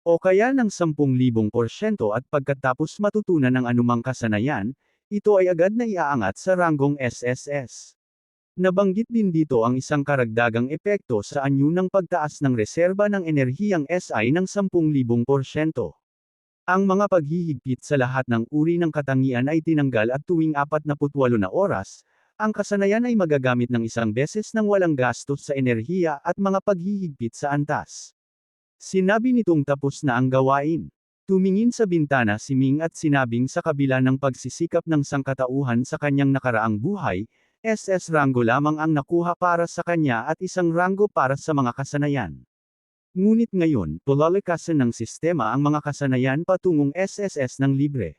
O kaya ng 10,000 porsyento at pagkatapos matutunan ng anumang kasanayan, ito ay agad na iaangat sa ranggong SSS. Nabanggit din dito ang isang karagdagang epekto sa anyo ng pagtaas ng reserba ng enerhiyang SI ng 10,000 porsyento. Ang mga paghihigpit sa lahat ng uri ng katangian ay tinanggal at tuwing 48 na oras, ang kasanayan ay magagamit ng isang beses ng walang gastos sa enerhiya at mga paghihigpit sa antas. Sinabi nitong tapos na ang gawain. Tumingin sa bintana si Ming at sinabing sa kabila ng pagsisikap ng sangkatauhan sa kanyang nakaraang buhay, SS Rango lamang ang nakuha para sa kanya at isang rango para sa mga kasanayan. Ngunit ngayon, tulalakasan ng sistema ang mga kasanayan patungong SSS ng libre.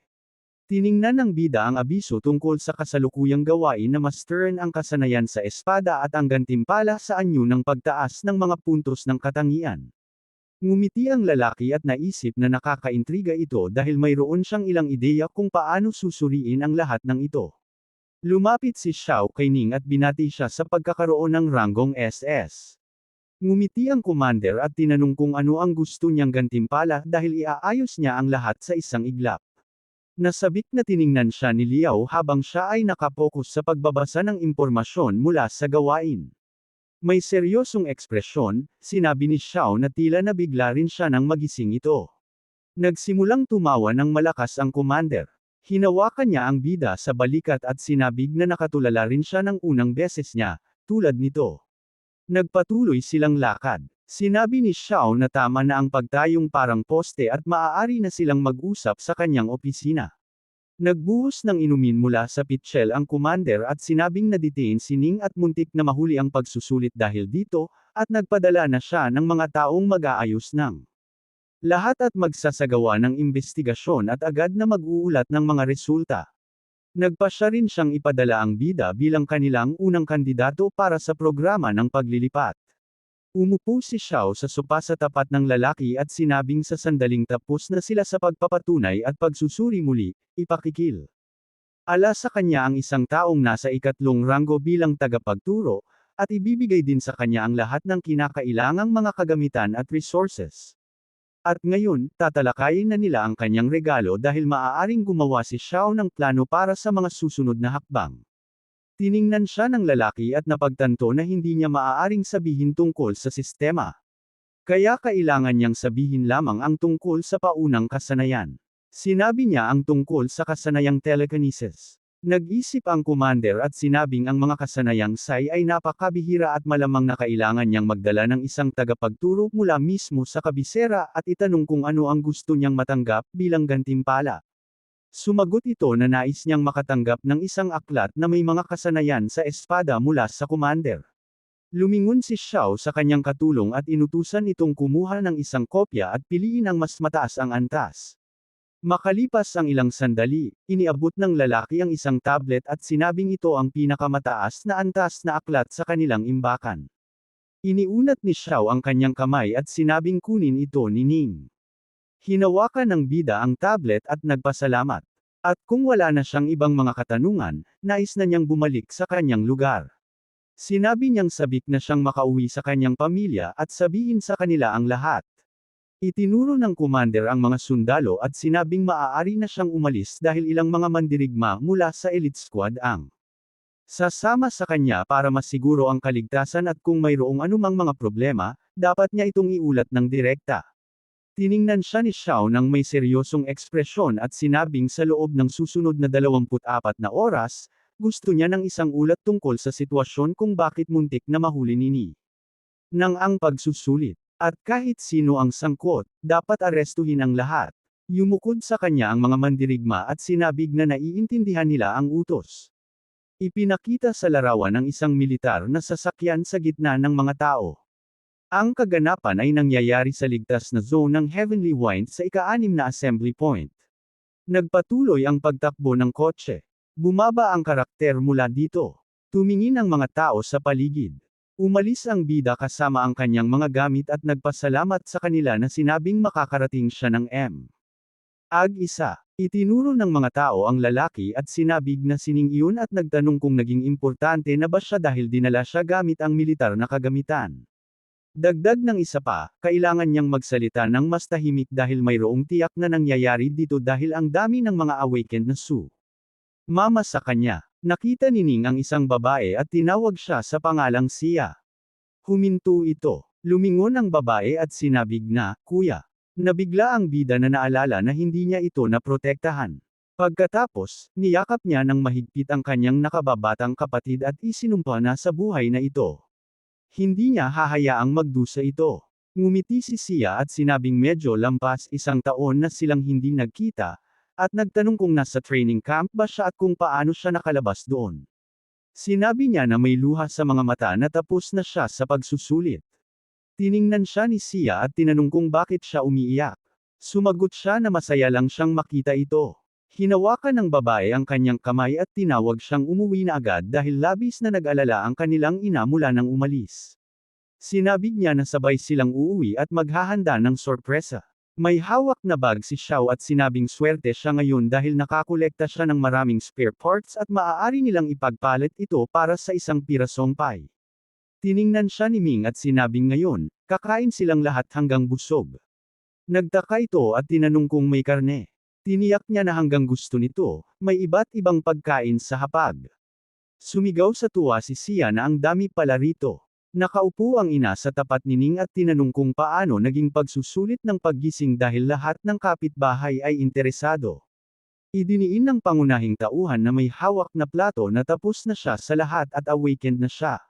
Tiningnan ng bida ang abiso tungkol sa kasalukuyang gawain na masteran ang kasanayan sa espada at ang gantimpala sa anyo ng pagtaas ng mga puntos ng katangian. Ngumiti ang lalaki at naisip na nakakaintriga ito dahil mayroon siyang ilang ideya kung paano susuriin ang lahat ng ito. Lumapit si Xiao kay Ning at binati siya sa pagkakaroon ng ranggong SS. Ngumiti ang commander at tinanong kung ano ang gusto niyang gantimpala dahil iaayos niya ang lahat sa isang iglap. Nasabik na tiningnan siya ni Liao habang siya ay nakapokus sa pagbabasa ng impormasyon mula sa gawain. May seryosong ekspresyon, sinabi ni Xiao na tila nabigla rin siya nang magising ito. Nagsimulang tumawa ng malakas ang commander. Hinawakan niya ang bida sa balikat at sinabig na nakatulala rin siya ng unang beses niya, tulad nito. Nagpatuloy silang lakad. Sinabi ni Xiao na tama na ang pagtayong parang poste at maaari na silang mag-usap sa kanyang opisina. Nagbuhos ng inumin mula sa pitchel ang commander at sinabing na-detain si Ning at muntik na mahuli ang pagsusulit dahil dito, at nagpadala na siya ng mga taong mag-aayos ng lahat at magsasagawa ng investigasyon at agad na mag-uulat ng mga resulta. Nagpa siya rin siyang ipadala ang bida bilang kanilang unang kandidato para sa programa ng paglilipat. Umupo si Xiao sa sopa sa tapat ng lalaki at sinabing sa sandaling tapos na sila sa pagpapatunay at pagsusuri muli, ipakikil. Ala sa kanya ang isang taong nasa ikatlong ranggo bilang tagapagturo, at ibibigay din sa kanya ang lahat ng kinakailangang mga kagamitan at resources. At ngayon, tatalakayin na nila ang kanyang regalo dahil maaaring gumawa si Xiao ng plano para sa mga susunod na hakbang. Tiningnan siya ng lalaki at napagtanto na hindi niya maaaring sabihin tungkol sa sistema. Kaya kailangan niyang sabihin lamang ang tungkol sa paunang kasanayan. Sinabi niya ang tungkol sa kasanayang telekinesis. Nag-isip ang commander at sinabing ang mga kasanayang SAI ay napakabihira at malamang na kailangan niyang magdala ng isang tagapagturo mula mismo sa kabisera at itanong kung ano ang gusto niyang matanggap bilang gantimpala. Sumagot ito na nais niyang makatanggap ng isang aklat na may mga kasanayan sa espada mula sa commander. Lumingon si Xiao sa kanyang katulong at inutusan itong kumuha ng isang kopya at piliin ang mas mataas ang antas. Makalipas ang ilang sandali, iniabot ng lalaki ang isang tablet at sinabing ito ang pinakamataas na antas na aklat sa kanilang imbakan. Iniunat ni Xiao ang kanyang kamay at sinabing kunin ito ni Ning. Hinawakan ng bida ang tablet at nagpasalamat. At kung wala na siyang ibang mga katanungan, nais na niyang bumalik sa kanyang lugar. Sinabi niyang sabik na siyang makauwi sa kanyang pamilya at sabihin sa kanila ang lahat. Itinuro ng commander ang mga sundalo at sinabing maaari na siyang umalis dahil ilang mga mandirigma mula sa elite squad ang sasama sa kanya para masiguro ang kaligtasan at kung mayroong anumang mga problema, dapat niya itong iulat ng direkta. Tiningnan siya ni Xiao ng may seryosong ekspresyon at sinabing sa loob ng susunod na 24 na oras, gusto niya ng isang ulat tungkol sa sitwasyon kung bakit muntik na mahuli ni Ni. Nang ang pagsusulit. At kahit sino ang sangkot, dapat arestuhin ang lahat. Yumukod sa kanya ang mga mandirigma at sinabig na naiintindihan nila ang utos. Ipinakita sa larawan ng isang militar na sasakyan sa gitna ng mga tao. Ang kaganapan ay nangyayari sa ligtas na zone ng Heavenly Wind sa ika-anim na assembly point. Nagpatuloy ang pagtakbo ng kotse. Bumaba ang karakter mula dito. Tumingin ang mga tao sa paligid. Umalis ang bida kasama ang kanyang mga gamit at nagpasalamat sa kanila na sinabing makakarating siya ng M. Ag isa. Itinuro ng mga tao ang lalaki at sinabig na sining iyon at nagtanong kung naging importante na ba siya dahil dinala siya gamit ang militar na kagamitan. Dagdag ng isa pa, kailangan niyang magsalita ng mas tahimik dahil mayroong tiyak na nangyayari dito dahil ang dami ng mga awakened na Su. Mama sa kanya. Nakita ni Ning ang isang babae at tinawag siya sa pangalang Sia. Huminto ito. Lumingon ang babae at sinabig na, Kuya. Nabigla ang bida na naalala na hindi niya ito naprotektahan. Pagkatapos, niyakap niya ng mahigpit ang kanyang nakababatang kapatid at isinumpa na sa buhay na ito. Hindi niya hahayaang magdusa ito. Ngumiti si Sia at sinabing medyo lampas isang taon na silang hindi nagkita, at nagtanong kung nasa training camp ba siya at kung paano siya nakalabas doon. Sinabi niya na may luha sa mga mata na tapos na siya sa pagsusulit. Tiningnan siya ni Sia at tinanong kung bakit siya umiiyak. Sumagot siya na masaya lang siyang makita ito. Hinawakan ng babae ang kanyang kamay at tinawag siyang umuwi na agad dahil labis na nag-alala ang kanilang ina mula nang umalis. Sinabig niya na sabay silang uuwi at maghahanda ng sorpresa. May hawak na bag si Xiao at sinabing swerte siya ngayon dahil nakakolekta siya ng maraming spare parts at maaari nilang ipagpalit ito para sa isang pirasong pie. Tiningnan siya ni Ming at sinabing ngayon, kakain silang lahat hanggang busog. Nagtaka ito at tinanong kung may karne. Tiniyak niya na hanggang gusto nito, may iba't ibang pagkain sa hapag. Sumigaw sa tuwa si Sia na ang dami pala rito. Nakaupo ang ina sa tapat ni Ning at tinanong kung paano naging pagsusulit ng paggising dahil lahat ng kapitbahay ay interesado. Idiniin ng pangunahing tauhan na may hawak na plato na tapos na siya sa lahat at awakened na siya.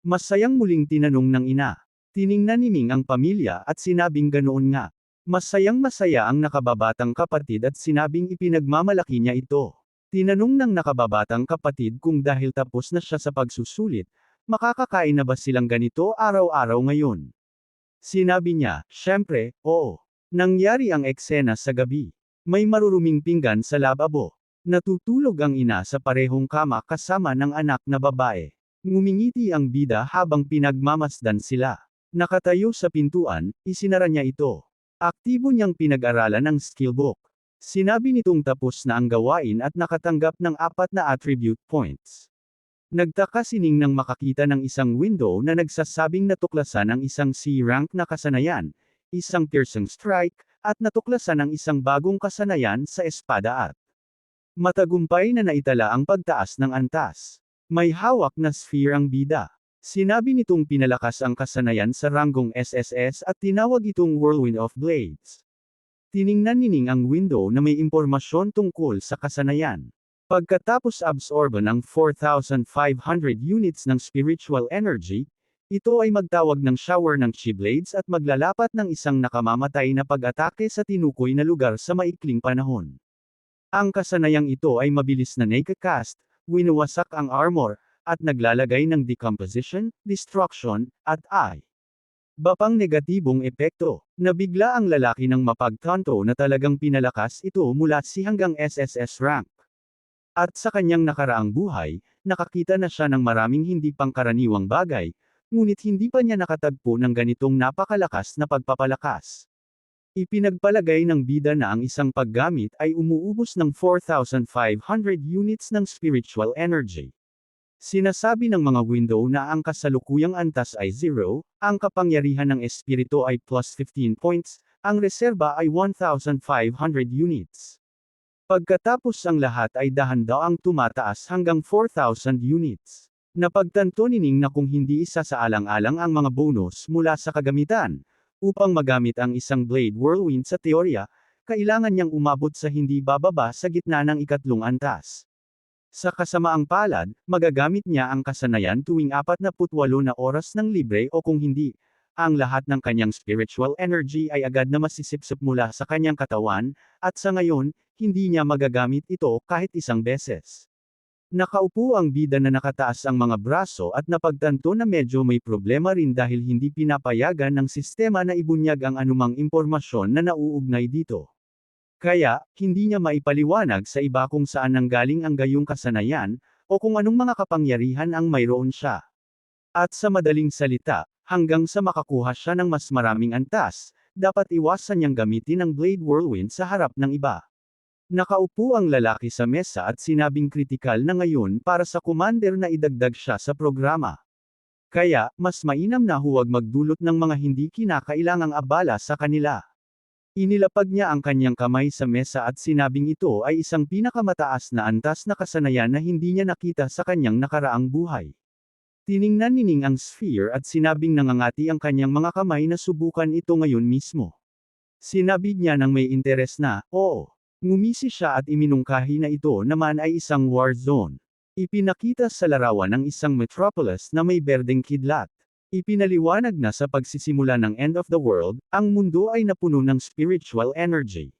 Masayang muling tinanong ng ina. Tiningnan ni Ming ang pamilya at sinabing ganoon nga. Masayang masaya ang nakababatang kapatid at sinabing ipinagmamalaki niya ito. Tinanong ng nakababatang kapatid kung dahil tapos na siya sa pagsusulit, makakakain na ba silang ganito araw-araw ngayon. Sinabi niya, syempre, oo. Nangyari ang eksena sa gabi. May maruruming pinggan sa lababo. Natutulog ang ina sa parehong kama kasama ng anak na babae. Ngumingiti ang bida habang pinagmamasdan sila. Nakatayo sa pintuan, isinara niya ito. Aktibo niyang pinag-aralan ang skill book. Sinabi nitong tapos na ang gawain at nakatanggap ng apat na attribute points. Nagtaka sining nang makakita ng isang window na nagsasabing natuklasan ang isang C-rank na kasanayan, isang piercing strike, at natuklasan ang isang bagong kasanayan sa espada at matagumpay na naitala ang pagtaas ng antas. May hawak na sphere ang bida. Sinabi nitong pinalakas ang kasanayan sa ranggong SSS at tinawag itong Whirlwind of Blades. Tiningnan ni Ning ang window na may impormasyon tungkol sa kasanayan. Pagkatapos absorban ng 4,500 units ng spiritual energy, ito ay magtawag ng shower ng chi blades at maglalapat ng isang nakamamatay na pag-atake sa tinukoy na lugar sa maikling panahon. Ang kasanayang ito ay mabilis na naked cast, winawasak ang armor, at naglalagay ng decomposition, destruction, at I. Bapang negatibong epekto. Nabigla ang lalaki ng mapagtanto na talagang pinalakas ito mula si hanggang SSS rank. At sa kanyang nakaraang buhay, nakakita na siya ng maraming hindi pangkaraniwang bagay, ngunit hindi pa niya nakatagpo ng ganitong napakalakas na pagpapalakas. Ipinagpalagay ng bida na ang isang paggamit ay umuubos ng 4,500 units ng spiritual energy. Sinasabi ng mga window na ang kasalukuyang antas ay 0, ang kapangyarihan ng espiritu ay plus 15 points, ang reserba ay 1,500 units. Pagkatapos ang lahat ay dahan-daang tumataas hanggang 4,000 units. Napagtanto ni Ning na kung hindi isa sa alang-alang ang mga bonus mula sa kagamitan, upang magamit ang isang Blade Whirlwind sa teorya, kailangan niyang umabot sa hindi bababa sa gitna ng ikatlong antas. Sa kasamaang palad, magagamit niya ang kasanayan tuwing 48 na oras ng libre o kung hindi, ang lahat ng kanyang spiritual energy ay agad na masisipsip mula sa kanyang katawan, at sa ngayon, hindi niya magagamit ito kahit isang beses. Nakaupo ang bida na nakataas ang mga braso at napagtanto na medyo may problema rin dahil hindi pinapayagan ng sistema na ibunyag ang anumang impormasyon na nauugnay dito. Kaya, hindi niya maipaliwanag sa iba kung saan nanggaling ang gayong kasanayan, o kung anong mga kapangyarihan ang mayroon siya. At sa madaling salita, hanggang sa makakuha siya ng mas maraming antas, dapat iwasan niyang gamitin ang Blade Whirlwind sa harap ng iba. Nakaupo ang lalaki sa mesa at sinabing kritikal na ngayon para sa commander na idagdag siya sa programa. Kaya, mas mainam na huwag magdulot ng mga hindi kinakailangang abala sa kanila. Inilapag niya ang kanyang kamay sa mesa at sinabing ito ay isang pinakamataas na antas na kasanayan na hindi niya nakita sa kanyang nakaraang buhay. Tiningnan ni Ning ang sphere at sinabing nangangati ang kanyang mga kamay na subukan ito ngayon mismo. Sinabi niya ng may interes na, oo. Ngumisi siya at iminungkahi na ito naman ay isang war zone. Ipinakita sa larawan ng isang metropolis na may berdeng kidlat. Ipinaliwanag na sa pagsisimula ng end of the world, ang mundo ay napuno ng spiritual energy.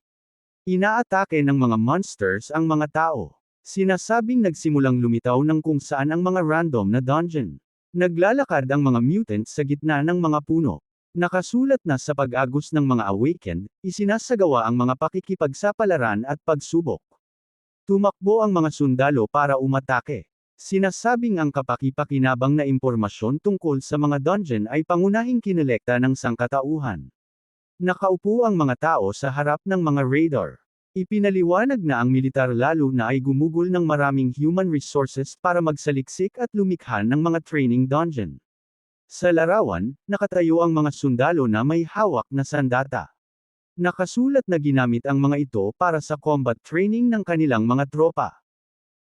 Inaatake ng mga monsters ang mga tao. Sinasabing nagsimulang lumitaw ng kung saan ang mga random na dungeon. Naglalakad ang mga mutants sa gitna ng mga puno. Nakasulat na sa pag-agos ng mga awakened, isinasagawa ang mga pakikipagsapalaran at pagsubok. Tumakbo ang mga sundalo para umatake. Sinasabing ang kapakipakinabang na impormasyon tungkol sa mga dungeon ay pangunahing kinolekta ng sangkatauhan. Nakaupo ang mga tao sa harap ng mga radar. Ipinaliwanag na ang militar lalo na ay gumugol ng maraming human resources para magsaliksik at lumikha ng mga training dungeon. Sa larawan, nakatayo ang mga sundalo na may hawak na sandata. Nakasulat na ginamit ang mga ito para sa combat training ng kanilang mga tropa.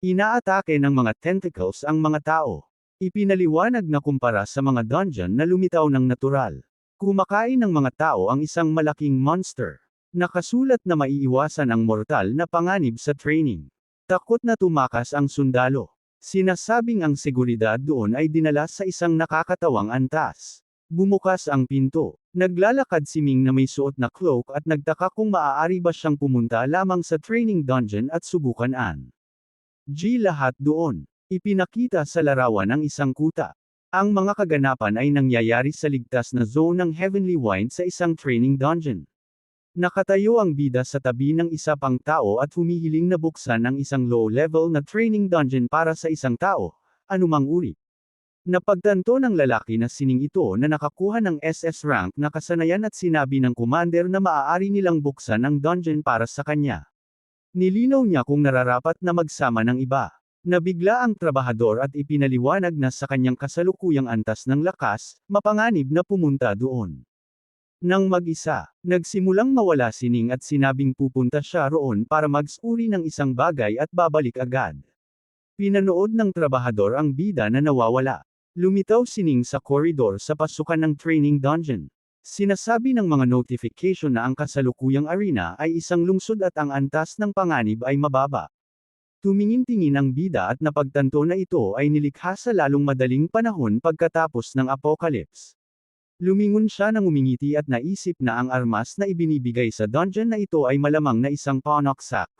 Inaatake ng mga tentacles ang mga tao. Ipinaliwanag na kumpara sa mga dungeon na lumitaw ng natural. Kumakain ng mga tao ang isang malaking monster. Nakasulat na maiiwasan ang mortal na panganib sa training. Takot na tumakas ang sundalo. Sinasabing ang seguridad doon ay dinala sa isang nakakatawang antas. Bumukas ang pinto. Naglalakad si Ming na may suot na cloak at nagtaka kung maaari ba siyang pumunta lamang sa training dungeon at subukan an. G lahat doon. Ipinakita sa larawan ng isang kuta. Ang mga kaganapan ay nangyayari sa ligtas na zone ng Heavenly Wine sa isang training dungeon. Nakatayo ang bida sa tabi ng isa pang tao at humihiling na buksan ang isang low-level na training dungeon para sa isang tao, anumang uri. Napagtanto ng lalaki na sining ito na nakakuha ng SS rank na kasanayan at sinabi ng commander na maaari nilang buksan ang dungeon para sa kanya. Nilinaw niya kung nararapat na magsama ng iba. Nabigla ang trabahador at ipinaliwanag na sa kanyang kasalukuyang antas ng lakas, mapanganib na pumunta doon. Nang mag-isa, nagsimulang mawala sining at sinabing pupunta siya roon para magsuri ng isang bagay at babalik agad. Pinanood ng trabahador ang bida na nawawala. Lumitaw sining sa koridor sa pasukan ng training dungeon. Sinasabi ng mga notification na ang kasalukuyang arena ay isang lungsod at ang antas ng panganib ay mababa. Tumingin-tingin ang bida at napagtanto na ito ay nilikha sa lalong madaling panahon pagkatapos ng apocalypse. Lumingon siya ng umingiti at naisip na ang armas na ibinibigay sa dungeon na ito ay malamang na isang panoksak.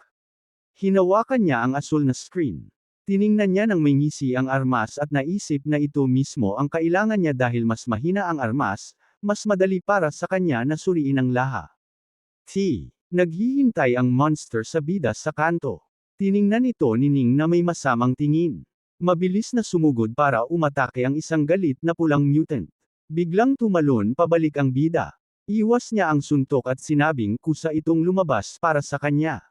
Hinawakan niya ang asul na screen. Tiningnan niya ng may ngisi ang armas at naisip na ito mismo ang kailangan niya dahil mas mahina ang armas, mas madali para sa kanya na suriin ang laha. T. Naghihintay ang monster sa bida sa kanto. Tiningnan ito ni Ning na may masamang tingin. Mabilis na sumugod para umatake ang isang galit na pulang mutant. Biglang tumalon pabalik ang bida. Iwas niya ang suntok at sinabing kusa itong lumabas para sa kanya.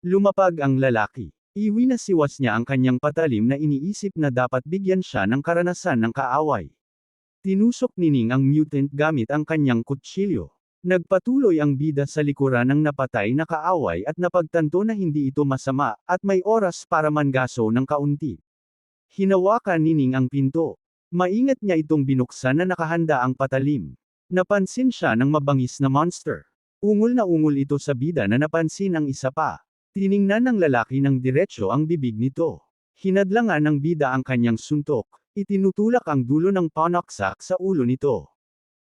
Lumapag ang lalaki. Iwi na siwas niya ang kanyang patalim na iniisip na dapat bigyan siya ng karanasan ng kaaway. Tinusok ni Ning ang mutant gamit ang kanyang kutsilyo. Nagpatuloy ang bida sa likuran ng napatay na kaaway at napagtanto na hindi ito masama, at may oras para mangaso ng kaunti. Hinawakan ni Ning ang pinto. Maingat niya itong binuksan na nakahanda ang patalim. Napansin siya ng mabangis na monster. Ungol na ungol ito sa bida na napansin ang isa pa. Tiningnan ng lalaki ng diretsyo ang bibig nito. Hinadlangan ng bida ang kanyang suntok, Itinutulak ang dulo ng panaksak sa ulo nito.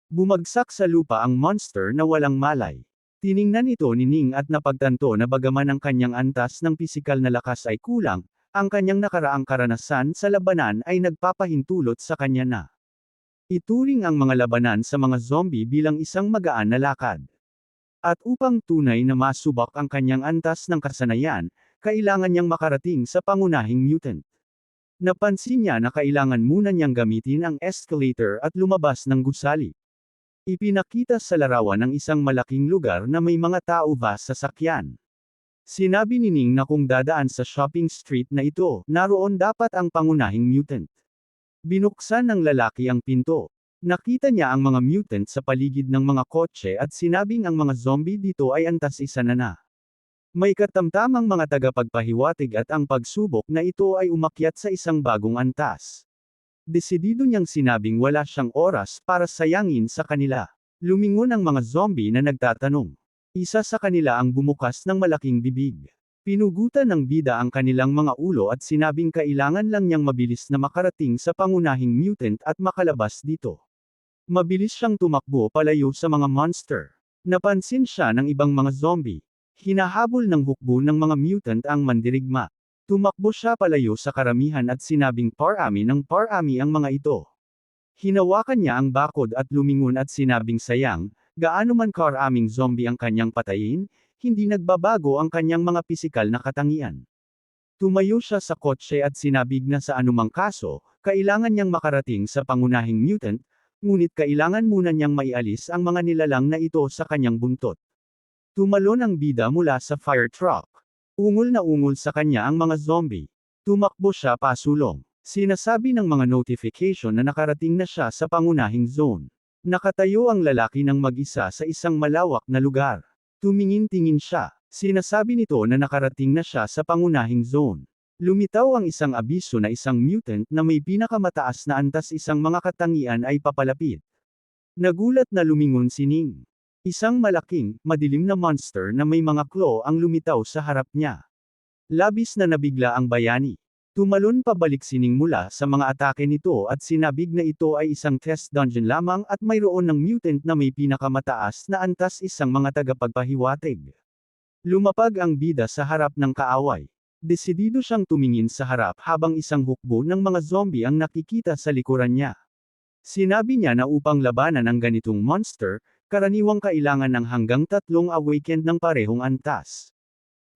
Bumagsak sa lupa ang monster na walang malay. Tiningnan ito ni Ning at napagtanto na bagaman ang kanyang antas ng pisikal na lakas ay kulang, ang kanyang nakaraang karanasan sa labanan ay nagpapahintulot sa kanya na. Ituring ang mga labanan sa mga zombie bilang isang magaan na lakad. At upang tunay na masubak ang kanyang antas ng kasanayan, kailangan niyang makarating sa pangunahing mutant. Napansin niya na kailangan muna niyang gamitin ang escalator at lumabas ng gusali. Ipinakita sa larawan ng isang malaking lugar na may mga tao ba sa sakyan. Sinabi ni Ning na kung dadaan sa shopping street na ito, naroon dapat ang pangunahing mutant. Binuksan ng lalaki ang pinto. Nakita niya ang mga mutant sa paligid ng mga kotse at sinabing ang mga zombie dito ay antas isa na na. May katamtamang mga tagapagpahiwatig at ang pagsubok na ito ay umakyat sa isang bagong antas. Desidido niyang sinabing wala siyang oras para sayangin sa kanila. Lumingon ang mga zombie na nagtatanong. Isa sa kanila ang bumukas ng malaking bibig. Pinugutan ng bida ang kanilang mga ulo at sinabing kailangan lang niyang mabilis na makarating sa pangunahing mutant at makalabas dito. Mabilis siyang tumakbo palayo sa mga monster. Napansin siya ng ibang mga zombie. Hinahabol ng hukbo ng mga mutant ang mandirigma. Tumakbo siya palayo sa karamihan at sinabing parami ng parami ang mga ito. Hinawakan niya ang bakod at lumingon at sinabing sayang, gaano man karaming zombie ang kanyang patayin, hindi nagbabago ang kanyang mga pisikal na katangian. Tumayo siya sa kotse at sinabig na sa anumang kaso, kailangan niyang makarating sa pangunahing mutant, ngunit kailangan muna niyang maialis ang mga nilalang na ito sa kanyang buntot. Tumalon ang bida mula sa fire truck. Ungol na ungol sa kanya ang mga zombie. Tumakbo siya pasulong. Sinasabi ng mga notification na nakarating na siya sa pangunahing zone. Nakatayo ang lalaki ng mag-isa sa isang malawak na lugar. Tumingin-tingin siya. Sinasabi nito na nakarating na siya sa pangunahing zone. Lumitaw ang isang abiso na isang mutant na may pinakamataas na antas isang mga katangian ay papalapit. Nagulat na lumingon si Ning. Isang malaking, madilim na monster na may mga claw ang lumitaw sa harap niya. Labis na nabigla ang bayani. Tumalon pabalik sining mula sa mga atake nito at sinabig na ito ay isang test dungeon lamang at mayroon ng mutant na may pinakamataas na antas isang mga tagapagpahiwatig. Lumapag ang bida sa harap ng kaaway. Desidido siyang tumingin sa harap habang isang hukbo ng mga zombie ang nakikita sa likuran niya. Sinabi niya na upang labanan ang ganitong monster, karaniwang kailangan ng hanggang tatlong awakened ng parehong antas.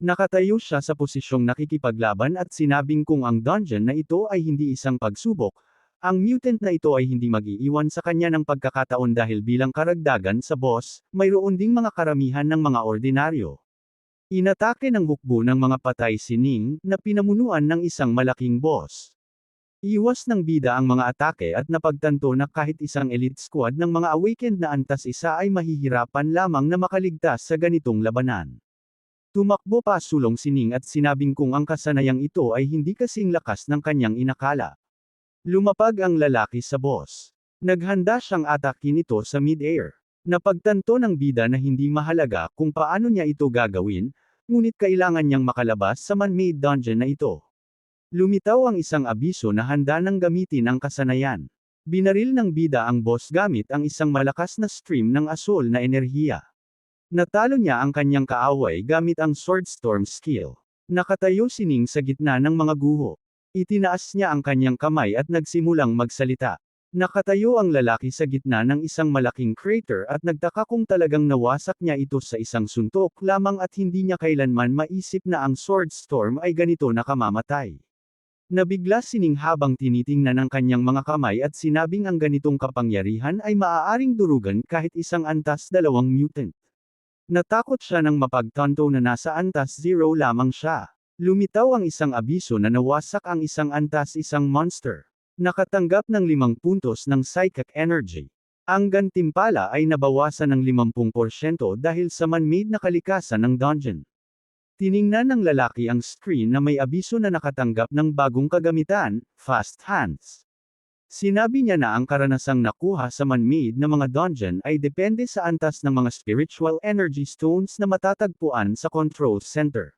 Nakatayo siya sa posisyong nakikipaglaban at sinabing kung ang dungeon na ito ay hindi isang pagsubok, ang mutant na ito ay hindi mag-iiwan sa kanya ng pagkakataon dahil bilang karagdagan sa boss, mayroon ding mga karamihan ng mga ordinaryo. Inatake ng hukbo ng mga patay si Ning, na pinamunuan ng isang malaking boss. Iwas ng bida ang mga atake at napagtanto na kahit isang elite squad ng mga awakened na antas isa ay mahihirapan lamang na makaligtas sa ganitong labanan. Tumakbo pa sulong sining at sinabing kung ang kasanayang ito ay hindi kasing lakas ng kanyang inakala. Lumapag ang lalaki sa boss. Naghanda siyang atakin ito sa mid-air. Napagtanto ng bida na hindi mahalaga kung paano niya ito gagawin, ngunit kailangan niyang makalabas sa man-made dungeon na ito. Lumitaw ang isang abiso na handa nang gamitin ang kasanayan. Binaril ng bida ang boss gamit ang isang malakas na stream ng asol na enerhiya. Natalo niya ang kanyang kaaway gamit ang Swordstorm skill. Nakatayo sining sa gitna ng mga guho. Itinaas niya ang kanyang kamay at nagsimulang magsalita. Nakatayo ang lalaki sa gitna ng isang malaking crater at nagtaka kung talagang nawasak niya ito sa isang suntok lamang at hindi niya kailanman maisip na ang Swordstorm ay ganito nakamamatay. Nabigla sining habang tinitingnan ang kanyang mga kamay at sinabing ang ganitong kapangyarihan ay maaaring durugan kahit isang antas dalawang mutant. Natakot siya nang mapagtanto na nasa antas zero lamang siya. Lumitaw ang isang abiso na nawasak ang isang antas isang monster. Nakatanggap ng limang puntos ng psychic energy. Ang gantimpala ay nabawasan ng 50% dahil sa man-made na kalikasan ng dungeon. Tiningnan ng lalaki ang screen na may abiso na nakatanggap ng bagong kagamitan, Fast Hands. Sinabi niya na ang karanasang nakuha sa man-made na mga dungeon ay depende sa antas ng mga spiritual energy stones na matatagpuan sa control center.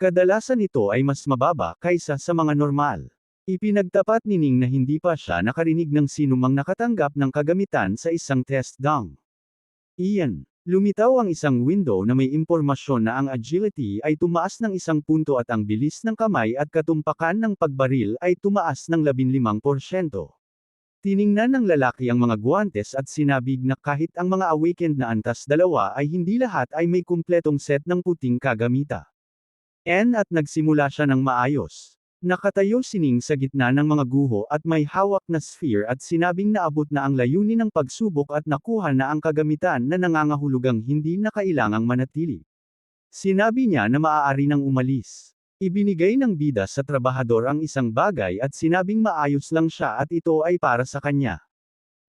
Kadalasan ito ay mas mababa kaysa sa mga normal. Ipinagtapat ni Ning na hindi pa siya nakarinig ng sinumang nakatanggap ng kagamitan sa isang test dung. Iyan. Lumitaw ang isang window na may impormasyon na ang agility ay tumaas ng isang punto at ang bilis ng kamay at katumpakan ng pagbaril ay tumaas ng 15%. Tiningnan ng lalaki ang mga guwantes at sinabig na kahit ang mga awakened na antas dalawa ay hindi lahat ay may kumpletong set ng puting kagamita. N at nagsimula siya ng maayos. Nakatayo sining sa gitna ng mga guho at may hawak na sphere at sinabing naabot na ang layunin ng pagsubok at nakuha na ang kagamitan na nangangahulugang hindi na kailangang manatili. Sinabi niya na maaari nang umalis. Ibinigay ng bida sa trabahador ang isang bagay at sinabing maayos lang siya at ito ay para sa kanya.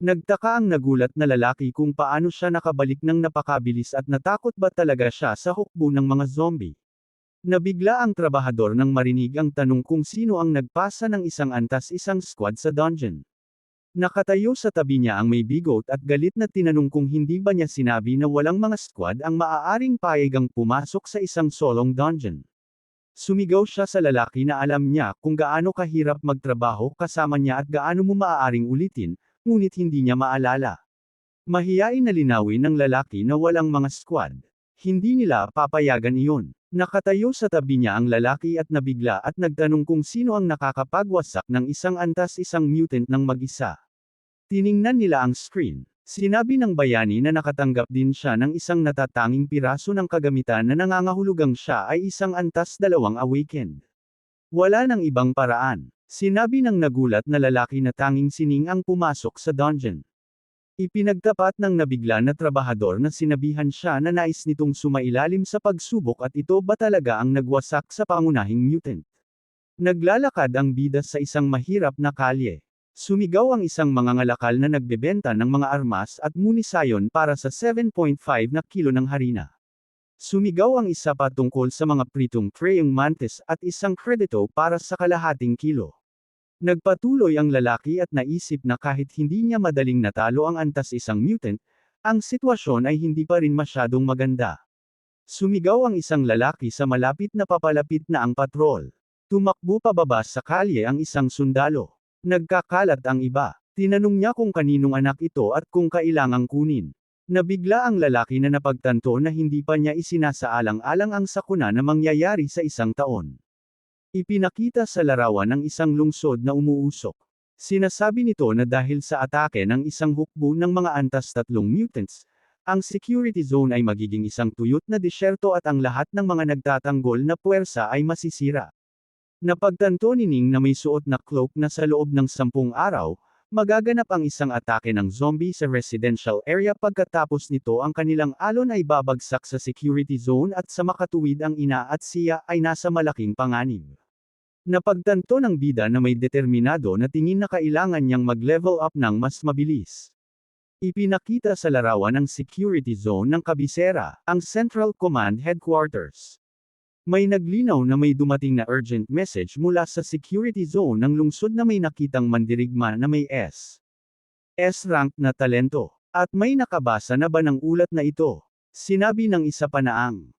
Nagtaka ang nagulat na lalaki kung paano siya nakabalik ng napakabilis at natakot ba talaga siya sa hukbo ng mga zombie. Nabigla ang trabahador nang marinig ang tanong kung sino ang nagpasa ng isang antas isang squad sa dungeon. Nakatayo sa tabi niya ang may bigot at galit na tinanong kung hindi ba niya sinabi na walang mga squad ang maaaring payagang pumasok sa isang solong dungeon. Sumigaw siya sa lalaki na alam niya kung gaano kahirap magtrabaho kasama niya at gaano mo maaaring ulitin, ngunit hindi niya maalala. Mahiyain na linawin ng lalaki na walang mga squad. Hindi nila papayagan iyon. Nakatayo sa tabi niya ang lalaki at nabigla at nagtanong kung sino ang nakakapagwasak ng isang antas isang mutant ng mag-isa. Tiningnan nila ang screen. Sinabi ng bayani na nakatanggap din siya ng isang natatanging piraso ng kagamitan na nangangahulugang siya ay isang antas dalawang awakened. Wala ng ibang paraan. Sinabi ng nagulat na lalaki na tanging sining ang pumasok sa dungeon. Ipinagtapat ng nabigla na trabahador na sinabihan siya na nais nitong sumailalim sa pagsubok at ito ba talaga ang nagwasak sa pangunahing mutant. Naglalakad ang bida sa isang mahirap na kalye. Sumigaw ang isang mangangalakal na nagbebenta ng mga armas at munisayon para sa 7.5 na kilo ng harina. Sumigaw ang isa pa tungkol sa mga pritong praying mantis at isang kredito para sa kalahating kilo. Nagpatuloy ang lalaki at naisip na kahit hindi niya madaling natalo ang antas isang mutant, ang sitwasyon ay hindi pa rin masyadong maganda. Sumigaw ang isang lalaki sa malapit na papalapit na ang patrol. Tumakbo pababa sa kalye ang isang sundalo. Nagkakalat ang iba. Tinanong niya kung kaninong anak ito at kung kailangang kunin. Nabigla ang lalaki na napagtanto na hindi pa niya isinasaalang-alang ang sakuna na mangyayari sa isang taon. Ipinakita sa larawan ng isang lungsod na umuusok. Sinasabi nito na dahil sa atake ng isang hukbo ng mga antas tatlong mutants, ang security zone ay magiging isang tuyot na disyerto at ang lahat ng mga nagtatanggol na puwersa ay masisira. Napagtanto ni Ning na may suot na cloak na sa loob ng sampung araw, magaganap ang isang atake ng zombie sa residential area pagkatapos nito ang kanilang alon ay babagsak sa security zone at sa makatuwid ang ina at siya ay nasa malaking panganib. Napagtanto ng bida na may determinado na tingin na kailangan niyang mag-level up ng mas mabilis. Ipinakita sa larawan ng security zone ng kabisera, ang Central Command Headquarters. May naglinaw na may dumating na urgent message mula sa security zone ng lungsod na may nakitang mandirigma na may S. S-rank na talento. At may nakabasa na ba ng ulat na ito? Sinabi ng isa pa na ang